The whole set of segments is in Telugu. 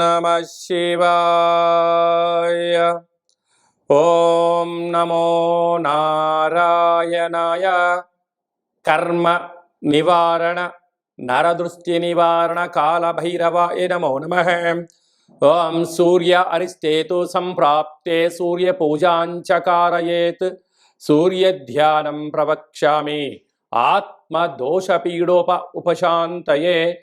नमः शिवाय। ॐ नमो नारायणाय। कर्म निवारण नरदृष्टिनिवारण कालभैरवाय नमो नमः। ॐ सूर्य अरिष्टेतु सम्प्राप्ते सूर्यपूजाञ्च कारयेत् सूर्यध्यानं प्रवक्ष्यामि। आत्मदोषपीडोप उपशान्तये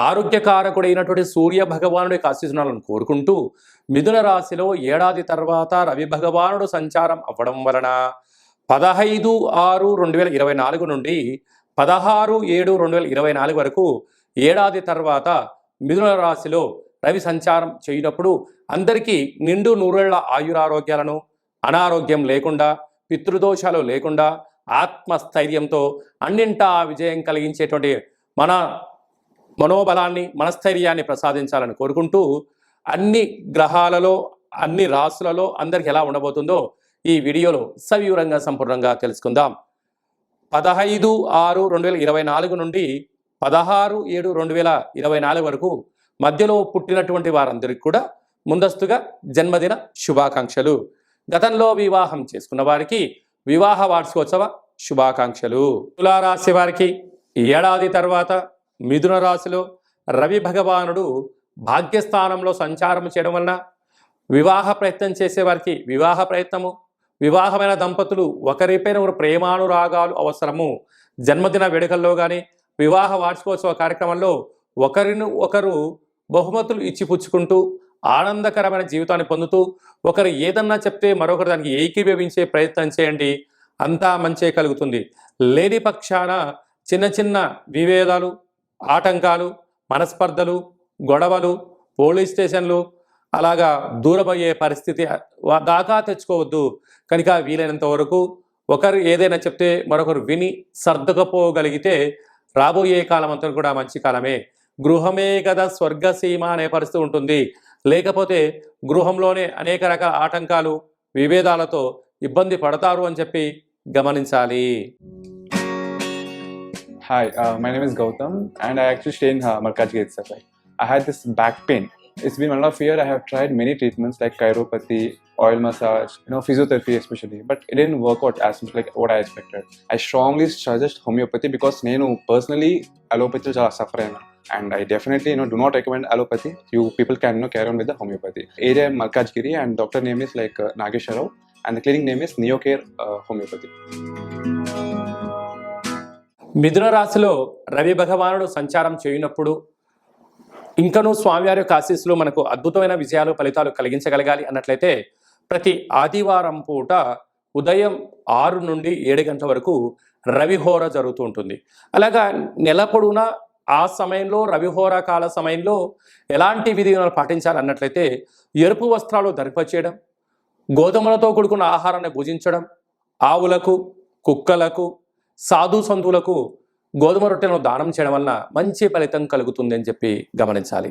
ఆరోగ్యకారకుడైనటువంటి సూర్య భగవానుడి ఆశీస్సులను కోరుకుంటూ మిథున రాశిలో ఏడాది తర్వాత రవి భగవానుడు సంచారం అవ్వడం వలన పదహైదు ఆరు రెండు వేల ఇరవై నాలుగు నుండి పదహారు ఏడు రెండు వేల ఇరవై నాలుగు వరకు ఏడాది తర్వాత మిథున రాశిలో రవి సంచారం చేయనప్పుడు అందరికీ నిండు నూరేళ్ళ ఆయురారోగ్యాలను అనారోగ్యం లేకుండా పితృదోషాలు లేకుండా ఆత్మస్థైర్యంతో అన్నింటా విజయం కలిగించేటువంటి మన మనోబలాన్ని మనస్థైర్యాన్ని ప్రసాదించాలని కోరుకుంటూ అన్ని గ్రహాలలో అన్ని రాసులలో అందరికి ఎలా ఉండబోతుందో ఈ వీడియోలో సవివరంగా సంపూర్ణంగా తెలుసుకుందాం. పదహైదు ఆరు రెండు వేల ఇరవై నాలుగు నుండి పదహారు ఏడు రెండు వేల ఇరవై నాలుగు వరకు మధ్యలో పుట్టినటువంటి వారందరికీ కూడా ముందస్తుగా జన్మదిన శుభాకాంక్షలు. గతంలో వివాహం చేసుకున్న వారికి వివాహ వార్షికోత్సవ శుభాకాంక్షలు. తులారాశి వారికి ఏడాది తర్వాత మిథున రాశిలో రవి భగవానుడు భాగ్యస్థానంలో సంచారం చేయడం వలన వివాహ ప్రయత్నం చేసేవారికి వివాహ ప్రయత్నము వివాహమైన దంపతులు ఒకరిపైన ఒకరు ప్రేమానురాగాలు అవసరము. జన్మదిన వేడుకల్లో కానీ వివాహ వార్షికోత్సవ కార్యక్రమంలో ఒకరిని ఒకరు బహుమతులు ఇచ్చిపుచ్చుకుంటూ ఆనందకరమైన జీవితాన్ని పొందుతూ ఒకరు ఏదన్నా చెప్తే మరొకరు దానికి ఏకీభవించే ప్రయత్నం చేయండి. అంతా మంచే కలుగుతుంది. లేని పక్షాన చిన్న చిన్న విభేదాలు ఆటంకాలు మనస్పర్ధలు గొడవలు పోలీస్ స్టేషన్లు అలాగా దూరమయ్యే పరిస్థితి దాకా తెచ్చుకోవద్దు. కనుక వీలైనంత వరకు ఒకరు ఏదైనా చెప్తే మరొకరు విని సర్దుకపోగలిగితే రాబోయే కాలం అంతా కూడా మంచి కాలమే. గృహమే కదా స్వర్గసీమ అనే పరిస్థితి ఉంటుంది. లేకపోతే గృహంలోనే అనేక రకాల ఆటంకాలు విభేదాలతో ఇబ్బంది పడతారు అని చెప్పి గమనించాలి. Hi, uh, my name is Gautam, and I actually stay in uh, Malkajgiri itself. Like, I had this back pain. It's been one of year. I have tried many treatments like chiropathy, oil massage, you know, physiotherapy especially, but it didn't work out as much like what I expected. I strongly suggest homeopathy because నేను personally allopathy చాలా suffer అయినా and I definitely you know do not recommend allopathy. You people can you know, carry on with the homeopathy. Area Malkajgiri and doctor name is like uh, Nagesha Rao and the clinic name is Neocare uh, Homeopathy. మిథున రాశిలో రవి భగవానుడు సంచారం చేయనప్పుడు ఇంకనూ స్వామివారి యొక్క ఆశీస్సులు మనకు అద్భుతమైన విజయాలు ఫలితాలు కలిగించగలగాలి అన్నట్లయితే ప్రతి ఆదివారం పూట ఉదయం ఆరు నుండి ఏడు గంటల వరకు రవిహోర జరుగుతూ ఉంటుంది. అలాగా నెల పొడవునా ఆ సమయంలో రవిహోర కాల సమయంలో ఎలాంటి విధి పాటించాలి అన్నట్లయితే ఎరుపు వస్త్రాలు ధరిపచేయడం గోధుమలతో కూడుకున్న ఆహారాన్ని భుజించడం ఆవులకు కుక్కలకు సాధు సంతులకు గోధుమ రొట్టెలను దానం చేయడం వలన మంచి ఫలితం కలుగుతుంది అని చెప్పి గమనించాలి.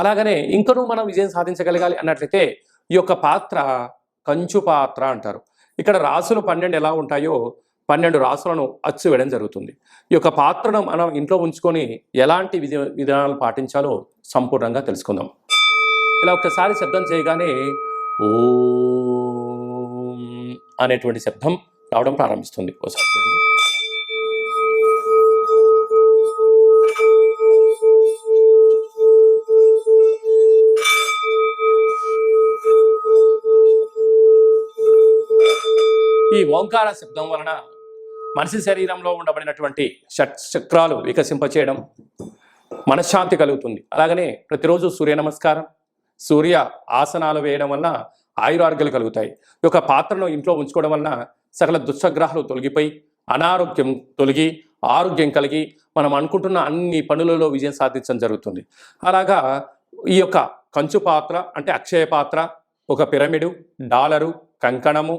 అలాగనే ఇంకనూ మనం విజయం సాధించగలగాలి అన్నట్లయితే ఈ యొక్క పాత్ర కంచు పాత్ర అంటారు. ఇక్కడ రాసులు పన్నెండు ఎలా ఉంటాయో పన్నెండు రాసులను అచ్చు వేయడం జరుగుతుంది. ఈ యొక్క పాత్రను మనం ఇంట్లో ఉంచుకొని ఎలాంటి విధి విధానాలు పాటించాలో సంపూర్ణంగా తెలుసుకుందాం. ఇలా ఒక్కసారి శబ్దం చేయగానే ఓ అనేటువంటి శబ్దం రావడం ప్రారంభిస్తుంది. ఒకసారి ఈ ఓంకార శబ్దం వలన మనిషి శరీరంలో ఉండబడినటువంటి షట్ చక్రాలు వికసింపచేయడం మనశ్శాంతి కలుగుతుంది. అలాగనే ప్రతిరోజు సూర్య నమస్కారం సూర్య ఆసనాలు వేయడం వలన ఆయురారోగ్యాలు కలుగుతాయి. ఈ యొక్క పాత్రను ఇంట్లో ఉంచుకోవడం వలన సకల దుస్సగ్రహాలు తొలగిపోయి అనారోగ్యం తొలగి ఆరోగ్యం కలిగి మనం అనుకుంటున్న అన్ని పనులలో విజయం సాధించడం జరుగుతుంది. అలాగా ఈ యొక్క కంచు పాత్ర అంటే అక్షయ పాత్ర ఒక పిరమిడు డాలరు కంకణము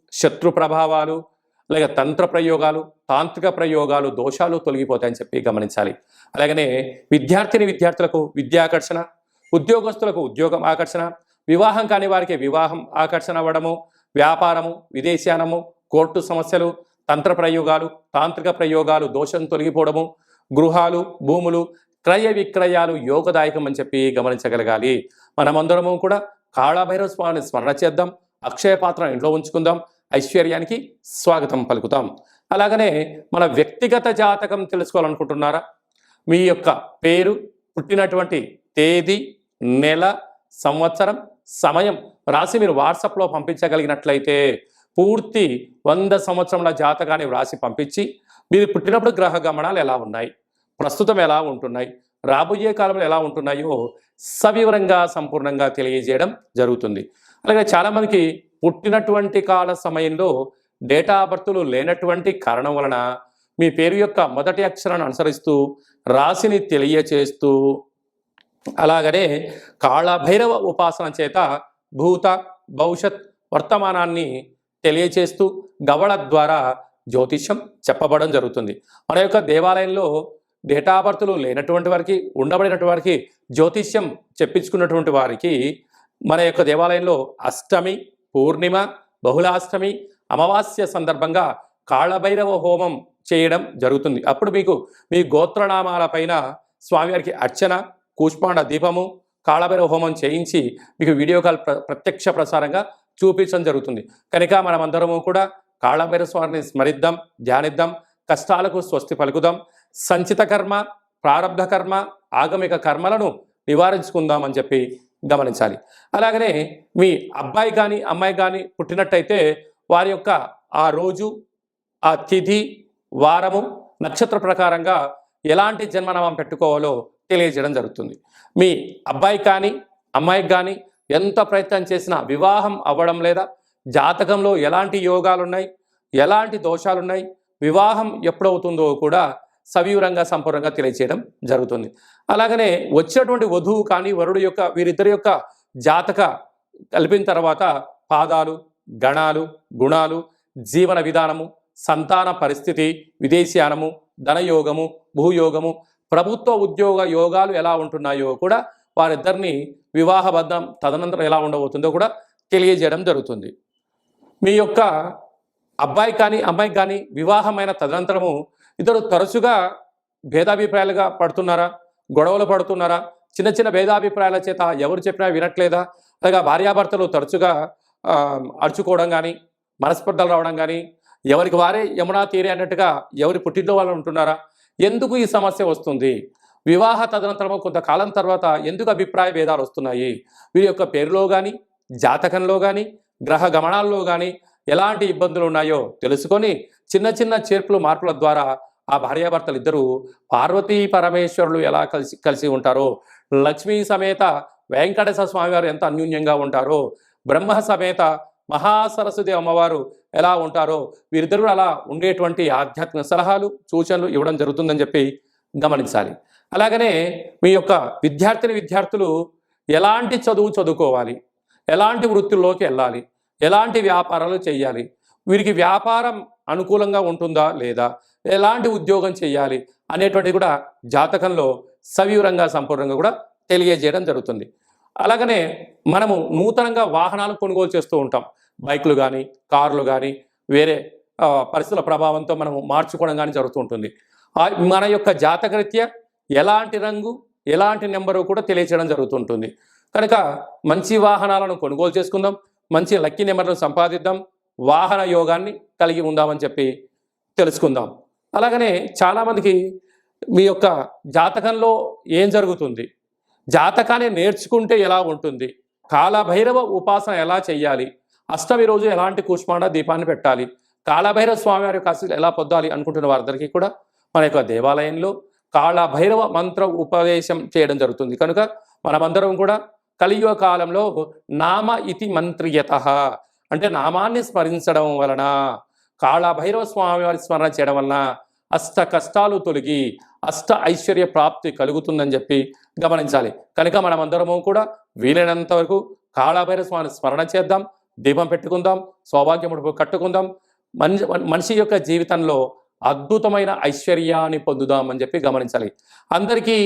శత్రు ప్రభావాలు అలాగే తంత్ర ప్రయోగాలు తాంత్రిక ప్రయోగాలు దోషాలు తొలగిపోతాయని చెప్పి గమనించాలి. అలాగనే విద్యార్థిని విద్యార్థులకు విద్యాకర్షణ ఉద్యోగస్తులకు ఉద్యోగం ఆకర్షణ వివాహం కాని వారికి వివాహం ఆకర్షణ అవ్వడము వ్యాపారము విదేశానము కోర్టు సమస్యలు తంత్ర ప్రయోగాలు తాంత్రిక ప్రయోగాలు దోషం తొలగిపోవడము గృహాలు భూములు క్రయ విక్రయాలు యోగదాయకం అని చెప్పి గమనించగలగాలి. మనమందరము కూడా కాళభైరవ స్వామిని స్మరణ చేద్దాం అక్షయ పాత్ర ఇంట్లో ఉంచుకుందాం ఐశ్వర్యానికి స్వాగతం పలుకుతాం. అలాగనే మన వ్యక్తిగత జాతకం తెలుసుకోవాలనుకుంటున్నారా? మీ యొక్క పేరు పుట్టినటువంటి తేదీ నెల సంవత్సరం సమయం రాసి మీరు వాట్సాప్లో పంపించగలిగినట్లయితే పూర్తి వంద సంవత్సరముల జాతకాన్ని వ్రాసి పంపించి మీరు పుట్టినప్పుడు గ్రహ గమనాలు ఎలా ఉన్నాయి? ప్రస్తుతం ఎలా ఉంటున్నాయి? రాబోయే కాలంలో ఎలా ఉంటున్నాయో సవివరంగా సంపూర్ణంగా తెలియజేయడం జరుగుతుంది. అలాగే చాలామందికి పుట్టినటువంటి కాల సమయంలో డేటా బర్త్లు లేనటువంటి కారణం వలన మీ పేరు యొక్క మొదటి అక్షరాన్ని అనుసరిస్తూ రాశిని తెలియచేస్తూ అలాగనే కాళభైరవ ఉపాసన చేత భూత భవిష్యత్ వర్తమానాన్ని తెలియచేస్తూ గవళ ద్వారా జ్యోతిష్యం చెప్పబడడం జరుగుతుంది. మన యొక్క దేవాలయంలో డేటా బర్త్లు లేనటువంటి వారికి ఉండబడినటువంటి వారికి జ్యోతిష్యం చెప్పించుకున్నటువంటి వారికి మన యొక్క దేవాలయంలో అష్టమి పూర్ణిమ బహుళాష్టమి అమావాస్య సందర్భంగా కాళభైరవ హోమం చేయడం జరుగుతుంది. అప్పుడు మీకు మీ గోత్రనామాల పైన స్వామివారికి అర్చన కూష్మాండ దీపము కాళభైరవ హోమం చేయించి మీకు వీడియో కాల్ ప్ర ప్రత్యక్ష ప్రసారంగా చూపించడం జరుగుతుంది. కనుక మనమందరము కూడా కాళభైరవ స్వామిని స్మరిద్దాం ధ్యానిద్దాం కష్టాలకు స్వస్తి పలుకుదాం సంచిత కర్మ ప్రారంభ కర్మ ఆగమిక కర్మలను నివారించుకుందామని చెప్పి గమనించాలి. అలాగనే మీ అబ్బాయి కానీ అమ్మాయి కానీ పుట్టినట్టయితే వారి యొక్క ఆ రోజు ఆ తిథి వారము నక్షత్ర ప్రకారంగా ఎలాంటి జన్మనామం పెట్టుకోవాలో తెలియజేయడం జరుగుతుంది. మీ అబ్బాయి కానీ అమ్మాయికి కానీ ఎంత ప్రయత్నం చేసినా వివాహం అవ్వడం లేదా జాతకంలో ఎలాంటి యోగాలున్నాయి ఎలాంటి దోషాలున్నాయి వివాహం ఎప్పుడవుతుందో కూడా సవివరంగా సంపూర్ణంగా తెలియచేయడం జరుగుతుంది. అలాగనే వచ్చినటువంటి వధువు కానీ వరుడు యొక్క వీరిద్దరి యొక్క జాతక కలిపిన తర్వాత పాదాలు గణాలు గుణాలు జీవన విధానము సంతాన పరిస్థితి విదేశీయానము ధనయోగము భూయోగము ప్రభుత్వ ఉద్యోగ యోగాలు ఎలా ఉంటున్నాయో కూడా వారిద్దరిని వివాహబద్ధం తదనంతరం ఎలా ఉండబోతుందో కూడా తెలియజేయడం జరుగుతుంది. మీ యొక్క అబ్బాయి కానీ అమ్మాయికి కానీ వివాహమైన తదనంతరము ఇద్దరు తరచుగా భేదాభిప్రాయాలుగా పడుతున్నారా? గొడవలు పడుతున్నారా? చిన్న చిన్న భేదాభిప్రాయాల చేత ఎవరు చెప్పినా వినట్లేదా? అలాగా భార్యాభర్తలు తరచుగా అడుచుకోవడం కానీ మనస్పర్ధలు రావడం కానీ ఎవరికి వారే యమునా తీరే అన్నట్టుగా ఎవరి పుట్టింట్లో వాళ్ళు ఉంటున్నారా? ఎందుకు ఈ సమస్య వస్తుంది? వివాహ తదనంతరము కొంతకాలం తర్వాత ఎందుకు అభిప్రాయ భేదాలు వస్తున్నాయి? వీరి యొక్క పేరులో కానీ జాతకంలో కానీ గ్రహ గమనాల్లో కానీ ఎలాంటి ఇబ్బందులు ఉన్నాయో తెలుసుకొని చిన్న చిన్న చేర్పులు మార్పుల ద్వారా ఆ భార్యాభర్తలు ఇద్దరు పార్వతీ పరమేశ్వరులు ఎలా కలిసి కలిసి ఉంటారో లక్ష్మీ సమేత వెంకటేశ్వర స్వామివారు ఎంత అన్యూన్యంగా ఉంటారో బ్రహ్మ సమేత మహాసరస్వతి అమ్మవారు ఎలా ఉంటారో వీరిద్దరూ అలా ఉండేటువంటి ఆధ్యాత్మిక సలహాలు సూచనలు ఇవ్వడం జరుగుతుందని చెప్పి గమనించాలి. అలాగనే మీ యొక్క విద్యార్థిని విద్యార్థులు ఎలాంటి చదువు చదువుకోవాలి? ఎలాంటి వృత్తుల్లోకి వెళ్ళాలి? ఎలాంటి వ్యాపారాలు చేయాలి? వీరికి వ్యాపారం అనుకూలంగా ఉంటుందా లేదా? ఎలాంటి ఉద్యోగం చేయాలి అనేటువంటిది కూడా జాతకంలో సవివరంగా సంపూర్ణంగా కూడా తెలియజేయడం జరుగుతుంది. అలాగనే మనము నూతనంగా వాహనాలు కొనుగోలు చేస్తూ ఉంటాం. బైకులు కానీ కార్లు కానీ వేరే పరిస్థితుల ప్రభావంతో మనం మార్చుకోవడం కానీ జరుగుతూ ఉంటుంది. మన యొక్క జాతకరీత్యా ఎలాంటి రంగు ఎలాంటి నెంబరు కూడా తెలియచేయడం జరుగుతుంటుంది కనుక మంచి వాహనాలను కొనుగోలు చేసుకుందాం మంచి లక్కీ నెంబర్లను సంపాదిద్దాం వాహన యోగాన్ని కలిగి ఉందామని చెప్పి తెలుసుకుందాం. అలాగనే చాలామందికి మీ యొక్క జాతకంలో ఏం జరుగుతుంది? జాతకాన్ని నేర్చుకుంటే ఎలా ఉంటుంది? కాలభైరవ ఉపాసన ఎలా చేయాలి అష్టమి రోజు ఎలాంటి కూష్మాండ దీపాన్ని పెట్టాలి? కాళభైరవ స్వామి వారి యొక్క ఎలా పొందాలి అనుకుంటున్న వారందరికీ కూడా మన యొక్క దేవాలయంలో కాళభైరవ మంత్ర ఉపదేశం చేయడం జరుగుతుంది. కనుక మనమందరం కూడా కలియుగ కాలంలో నామ ఇతి మంత్రియత. అంటే నామాన్ని స్మరించడం వలన కాళభైరవ స్వామి వారి స్మరణ చేయడం వలన అష్ట కష్టాలు తొలగి అష్ట ఐశ్వర్య ప్రాప్తి కలుగుతుందని చెప్పి గమనించాలి. కనుక మనమందరము కూడా వీలైనంత వరకు కాళభైరవ స్వామిని స్మరణ చేద్దాం దీపం పెట్టుకుందాం సౌభాగ్యముడు కట్టుకుందాం మనిషి మనిషి యొక్క జీవితంలో అద్భుతమైన ఐశ్వర్యాన్ని పొందుదామని చెప్పి గమనించాలి. అందరికీ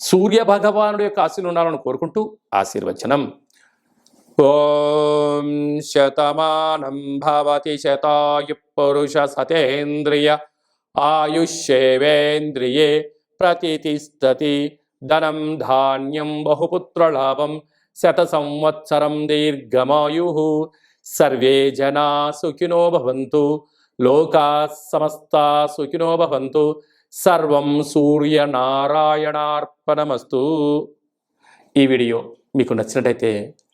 సూర్య భగవానుడి యొక్క ఆశీర్వాదాలను ఉండాలని కోరుకుంటూ ఆశీర్వచనం. ఓం శతమానం భవతి శతాయు పురుష సతేంద్రియ ఆయుష్యేవేంద్రియే ప్రతిష్టతి ధనం ధాన్యం బహుపుత్రలాభం శత సంవత్సరం దీర్ఘమాయు సర్వే జనా సుఖినో భవంతు లోకా సమస్తా సుఖినో భవంతు సర్వం సూర్యనారాయణార్పణమస్తు ఈ వీడియో మీకు నచ్చినట్టయితే